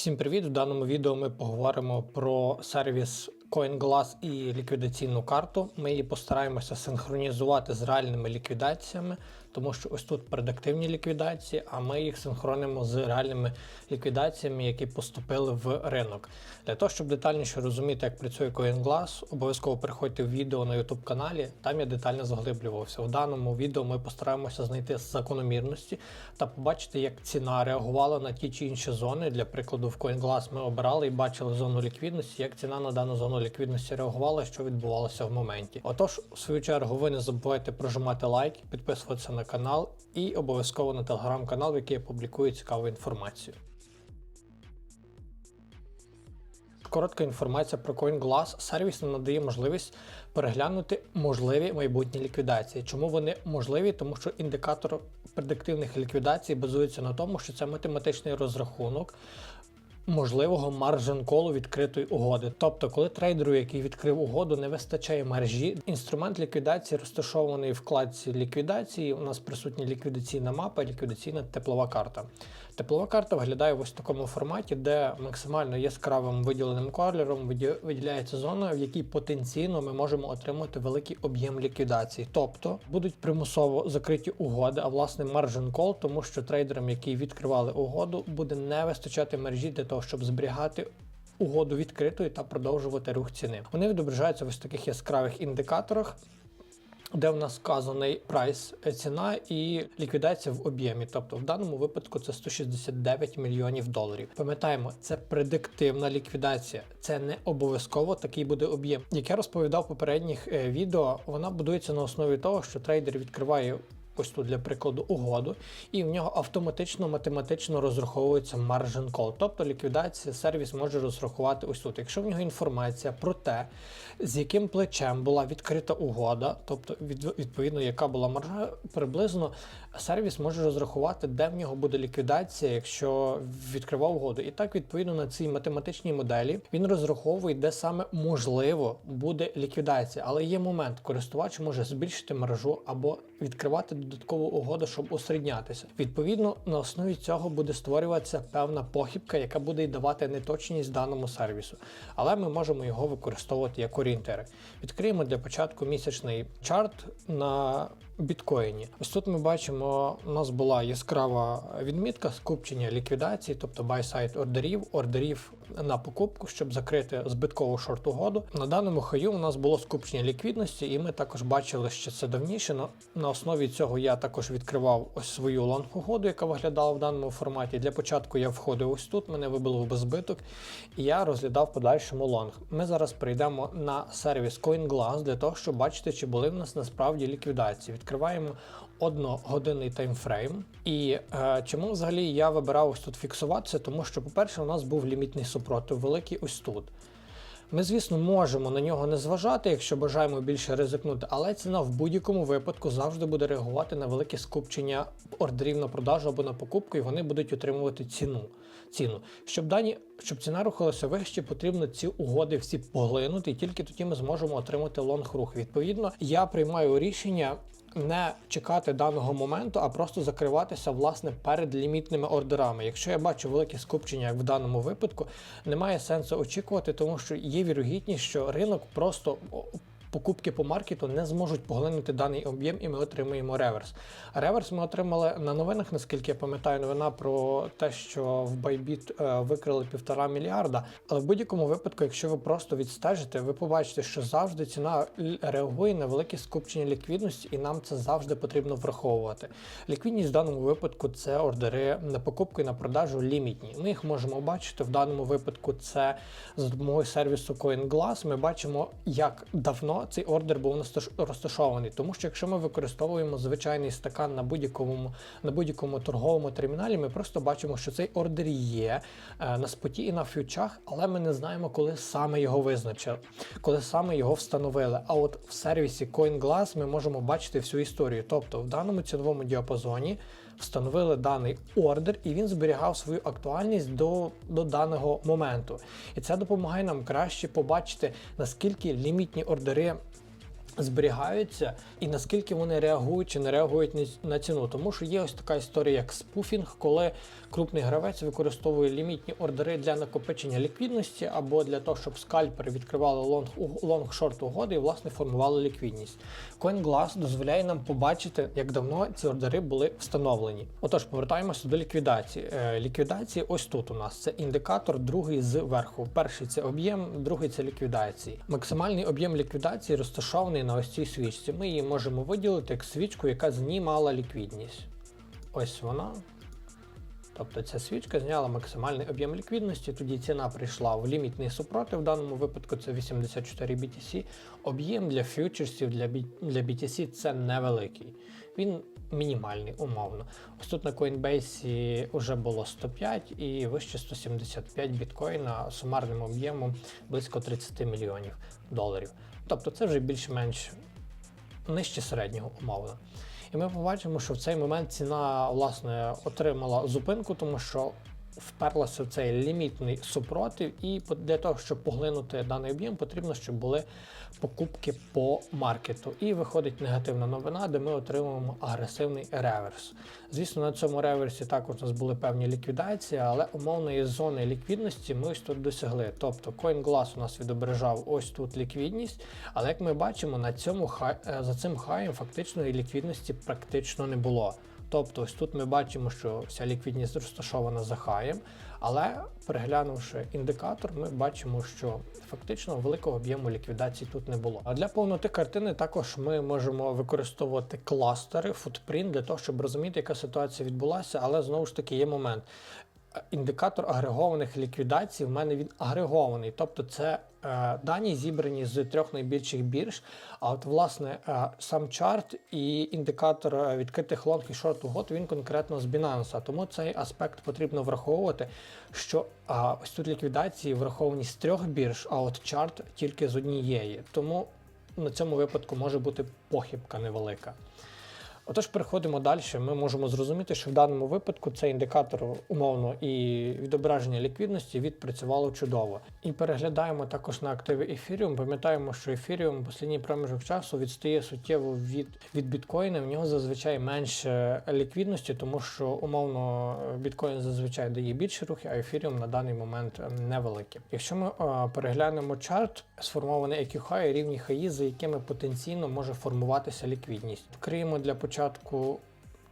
Всім привіт! В даному відео ми поговоримо про сервіс CoinGlass і ліквідаційну карту. Ми її постараємося синхронізувати з реальними ліквідаціями, тому що ось тут предактивні ліквідації, а ми їх синхронимо з реальними ліквідаціями, які поступили в ринок. Для того, щоб детальніше розуміти, як працює CoinGlass, обов'язково переходьте в відео на YouTube каналі, там я детально заглиблювався. В даному відео ми постараємося знайти закономірності та побачити, як ціна реагувала на ті чи інші зони. Для прикладу, в CoinGlass ми обирали і бачили зону ліквідності, як ціна на дану зону ліквідності реагувала, що відбувалося в моменті. Отож, в свою чергу, ви не забувайте прожимати лайк, підписуватися на канал і обов'язково на телеграм-канал, в який я публікую цікаву інформацію. Коротка інформація про CoinGlass. Сервіс нам надає можливість переглянути можливі майбутні ліквідації. Чому вони можливі? Тому що індикатор предиктивних ліквідацій базується на тому, що це математичний розрахунок. Можливого маржин колу відкритої угоди. Тобто, коли трейдеру, який відкрив угоду, не вистачає мережі, інструмент ліквідації розташований в вкладці ліквідації. У нас присутня ліквідаційна мапа, ліквідаційна теплова карта. Теплова карта виглядає в ось такому форматі, де максимально яскравим виділеним кольором виділяється зона, в якій потенційно ми можемо отримати великий об'єм ліквідації. Тобто будуть примусово закриті угоди, а власне маржин кол, тому що трейдерам, які відкривали угоду, буде не вистачати мережі для того, щоб зберігати. Угоду відкритою та продовжувати рух ціни. Вони відображаються в ось таких яскравих індикаторах де в нас вказаний прайс, е, ціна і ліквідація в об'ємі. Тобто в даному випадку це 169 мільйонів доларів. Пам'ятаємо, це предиктивна ліквідація, це не обов'язково такий буде об'єм. Як я розповідав в попередніх е, відео, вона будується на основі того, що трейдер відкриває ось тут для прикладу угоду, і в нього автоматично математично розраховується margin call, тобто ліквідація сервіс може розрахувати ось тут. Якщо в нього інформація про те, з яким плечем була відкрита угода, тобто відповідно, яка була маржа, приблизно сервіс може розрахувати, де в нього буде ліквідація, якщо відкривав угоду. І так, відповідно на цій математичній моделі він розраховує, де саме можливо буде ліквідація. Але є момент, користувач може збільшити мережу або відкривати додаткову угоду, щоб усереднятися. Відповідно, на основі цього буде створюватися певна похибка, яка буде й давати неточність даному сервісу. Але ми можемо його використовувати як орієнтири. Відкриємо для початку місячний чарт на біткоїні. Ось тут ми бачимо, у нас була яскрава відмітка скупчення ліквідації, тобто buy-side ордерів, ордерів на покупку, щоб закрити збиткову шорт-угоду. На даному хаю у нас було скупчення ліквідності, і ми також бачили, що це давніше. На основі цього я також відкривав ось свою лонг-угоду, яка виглядала в даному форматі. Для початку я входив ось тут, мене вибило в безбиток, і я розглядав подальшому лонг. Ми зараз прийдемо на сервіс CoinGlass для того, щоб бачити, чи були в нас насправді ліквідації відкриваємо одногодинний таймфрейм. І е, чому взагалі я вибирав ось тут фіксуватися? Тому що, по-перше, у нас був лімітний супротив великий ось тут. Ми, звісно, можемо на нього не зважати, якщо бажаємо більше ризикнути, але ціна в будь-якому випадку завжди буде реагувати на велике скупчення ордерів на продажу або на покупку, і вони будуть отримувати ціну. ціну. Щоб дані, щоб ціна рухалася вище, потрібно ці угоди всі поглинути, і тільки тоді ми зможемо отримати лонг рух. Відповідно, я приймаю рішення не чекати даного моменту, а просто закриватися власне перед лімітними ордерами. Якщо я бачу велике скупчення, як в даному випадку, немає сенсу очікувати, тому що є вірогідність, що ринок просто покупки по маркету не зможуть поглинути даний об'єм, і ми отримаємо реверс. Реверс ми отримали на новинах, наскільки я пам'ятаю, новина про те, що в Bybit е, викрили півтора мільярда. Але в будь-якому випадку, якщо ви просто відстежите, ви побачите, що завжди ціна реагує на велике скупчення ліквідності, і нам це завжди потрібно враховувати. Ліквідність в даному випадку це ордери на покупку і на продажу лімітні. Ми їх можемо бачити в даному випадку. Це за допомогою сервісу CoinGlass. Ми бачимо, як давно цей ордер був розташований. Тому що якщо ми використовуємо звичайний стакан на будь-якому на будь-якому торговому терміналі, ми просто бачимо, що цей ордер є е, на споті і на фьючах, але ми не знаємо, коли саме його визначили, коли саме його встановили. А от в сервісі CoinGlass ми можемо бачити всю історію. Тобто в даному ціновому діапазоні встановили даний ордер, і він зберігав свою актуальність до, до даного моменту. І це допомагає нам краще побачити, наскільки лімітні ордери зберігаються і наскільки вони реагують чи не реагують на ціну. Тому що є ось така історія, як спуфінг, коли крупний гравець використовує лімітні ордери для накопичення ліквідності або для того, щоб скальпери відкривали лонг лонг-шорт угоди і власне формували ліквідність. CoinGlass дозволяє нам побачити, як давно ці ордери були встановлені. Отож, повертаємося до ліквідації. Е, Ліквідації ось тут у нас це індикатор, другий зверху. Перший це об'єм, другий це ліквідації. Максимальний об'єм ліквідації розташований на ось цій свічці. Ми її можемо виділити як свічку, яка знімала ліквідність. Ось вона. Тобто ця свічка зняла максимальний об'єм ліквідності, тоді ціна прийшла в лімітний супротив, в даному випадку це 84 BTC. Об'єм для фьючерсів для, BTC це невеликий. Він мінімальний, умовно. Ось тут на Coinbase вже було 105 і вище 175 біткоїна сумарним об'ємом близько 30 мільйонів доларів. Тобто це вже більш-менш нижче середнього умовно. І ми побачимо, що в цей момент ціна власне отримала зупинку, тому що вперлася в цей лімітний супротив, і для того, щоб поглинути даний об'єм, потрібно, щоб були покупки по маркету. І виходить негативна новина, де ми отримуємо агресивний реверс. Звісно, на цьому реверсі також у нас були певні ліквідації, але умовної зони ліквідності ми ось тут досягли. Тобто CoinGlass у нас відображав ось тут ліквідність, але як ми бачимо, на цьому хай, е, за цим хаєм фактичної ліквідності практично не було. Тобто, ось тут ми бачимо, що вся ліквідність розташована за хаєм, але переглянувши індикатор, ми бачимо, що фактично великого об'єму ліквідації тут не було. А для повноти картини також ми можемо використовувати кластери, футпринт для того, щоб розуміти, яка ситуація відбулася, але знову ж таки є момент. Е, Індикатор агрегованих ліквідацій в мене він агрегований, тобто це е, дані зібрані з трьох найбільших бірж. А от власне е, сам чарт і індикатор е, відкритих лонг і шорт угод він конкретно з Binance. Тому цей аспект потрібно враховувати, що а, ось тут ліквідації враховані з трьох бірж, а от чарт тільки з однієї. Тому на цьому випадку може бути похибка невелика. Отож, переходимо далі. Ми можемо зрозуміти, що в даному випадку цей індикатор умовно і відображення ліквідності відпрацювало чудово. І переглядаємо також на активи Ethereum. Пам'ятаємо, що Ethereum останній проміжок часу відстає суттєво від, від біткоїна. В нього зазвичай менше ліквідності, тому що умовно біткоін зазвичай дає більше рухи, а Ethereum на даний момент невелике. Якщо ми е, переглянемо чарт, сформований AQHigh і рівні хаї, за якими потенційно може формуватися ліквідність. Відкриємо для початку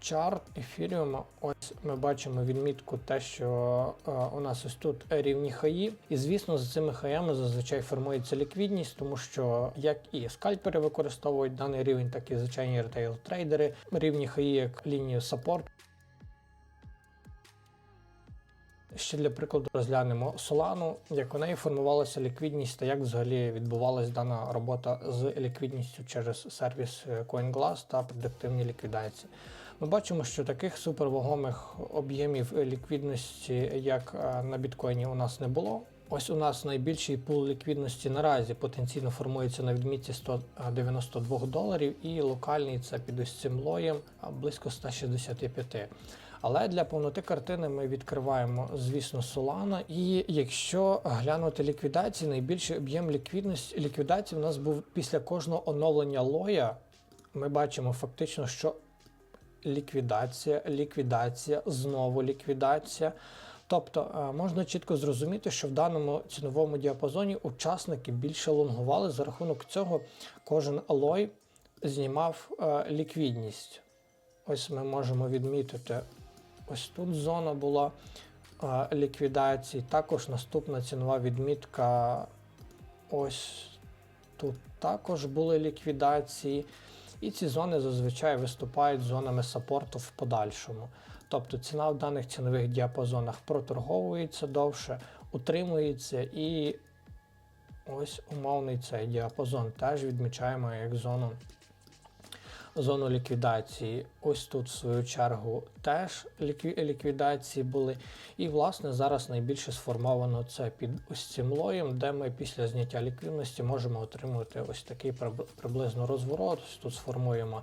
чарт ефіріума. Ось ми бачимо відмітку те, що е, у нас ось тут рівні хаї. І звісно, за цими хаями зазвичай формується ліквідність, тому що як і скальпери використовують даний рівень, так і звичайні ретейл трейдери. Рівні хаї як лінію саппорт. Ще для прикладу розглянемо Solana, як у неї формувалася ліквідність та як взагалі відбувалася дана робота з ліквідністю через сервіс е, CoinGlass та предиктивні ліквідації. Ми бачимо, що таких супервагомих об'ємів ліквідності, як е, на біткоїні, у нас не було. Ось у нас найбільший пул ліквідності наразі потенційно формується на відмітці 192 доларів, і локальний це під ось цим лоєм близько 165. Але для повноти картини ми відкриваємо, звісно, Solana. І якщо глянути ліквідації, найбільший об'єм ліквідності ліквідації у нас був після кожного оновлення лоя. Ми бачимо фактично, що ліквідація, ліквідація, знову ліквідація. Тобто е, можна чітко зрозуміти, що в даному ціновому діапазоні учасники більше лонгували. За рахунок цього кожен алой знімав е, ліквідність. Ось ми можемо відмітити, ось тут зона була ліквідації. Також наступна цінова відмітка. Ось тут також були ліквідації. І ці зони зазвичай виступають зонами саппорту в подальшому. Тобто ціна в даних цінових діапазонах проторговується довше, утримується і ось умовний цей діапазон теж відмічаємо як зону, зону ліквідації. Ось тут, в свою чергу, теж лікві- ліквідації були. І, власне, зараз найбільше сформовано це під ось цим лоєм, де ми після зняття ліквідності можемо отримати ось такий приб- приблизно розворот. Ось Тут сформуємо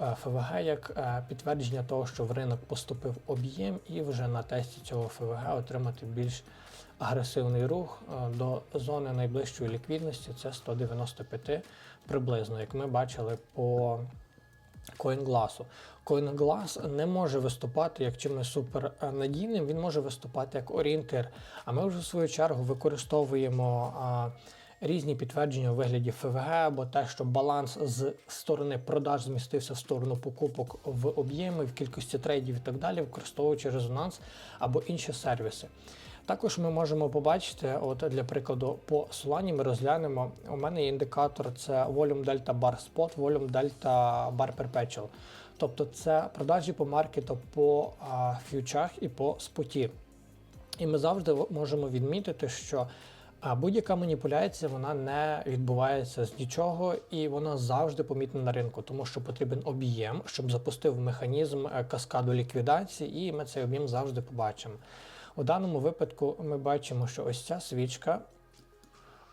е, ФВГ як е, підтвердження того, що в ринок поступив об'єм, і вже на тесті цього ФВГ отримати більш агресивний рух е, до зони найближчої ліквідності це 195 приблизно, як ми бачили по CoinGlass. CoinGlass не може виступати як чимось супернадійним, він може виступати як орієнтир. А ми вже в свою чергу використовуємо а, різні підтвердження у вигляді ФВГ або те, що баланс з сторони продаж змістився в сторону покупок в об'ємі, в кількості трейдів і так далі, використовуючи резонанс або інші сервіси. Також ми можемо побачити, от для прикладу, по Solana ми розглянемо. У мене є індикатор це Volume Delta Bar Spot, Volume Delta Bar Perpetual. Тобто це продажі по маркету по а, фьючах і по споті. І ми завжди можемо відмітити, що будь-яка маніпуляція вона не відбувається з нічого, і вона завжди помітна на ринку, тому що потрібен об'єм, щоб запустив механізм е, каскаду ліквідації, і ми цей об'єм завжди побачимо. У даному випадку ми бачимо, що ось ця свічка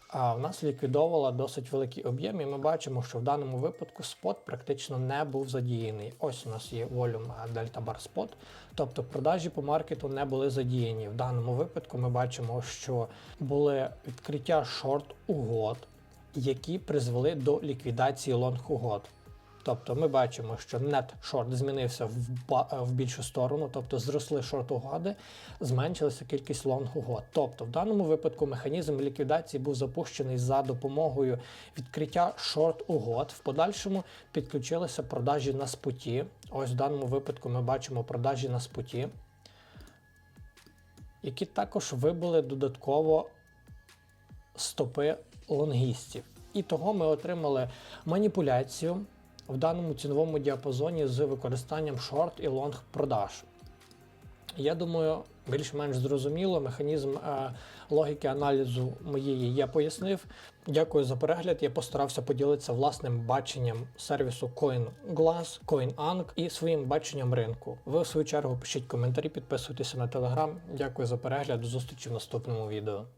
а, в нас ліквідовувала досить великий об'єм, і ми бачимо, що в даному випадку спот практично не був задіяний. Ось у нас є volume Delta Bar Spot, тобто продажі по маркету не були задіяні. В даному випадку ми бачимо, що були відкриття шорт угод, які призвели до ліквідації лонг угод. Тобто ми бачимо, що net short змінився в, в більшу сторону, тобто зросли шорт угоди, зменшилася кількість лонг угод. Тобто в даному випадку механізм ліквідації був запущений за допомогою відкриття шорт угод. В подальшому підключилися продажі на споті. Ось в даному випадку ми бачимо продажі на споті, які також вибили додатково стопи лонгістів. І того ми отримали маніпуляцію в даному ціновому діапазоні з використанням шорт і лонг продаж. Я думаю, більш-менш зрозуміло, механізм е, логіки аналізу моєї я пояснив. Дякую за перегляд. Я постарався поділитися власним баченням сервісу CoinGlass, CoinAng і своїм баченням ринку. Ви, в свою чергу, пишіть коментарі, підписуйтеся на телеграм. Дякую за перегляд. До зустрічі в наступному відео.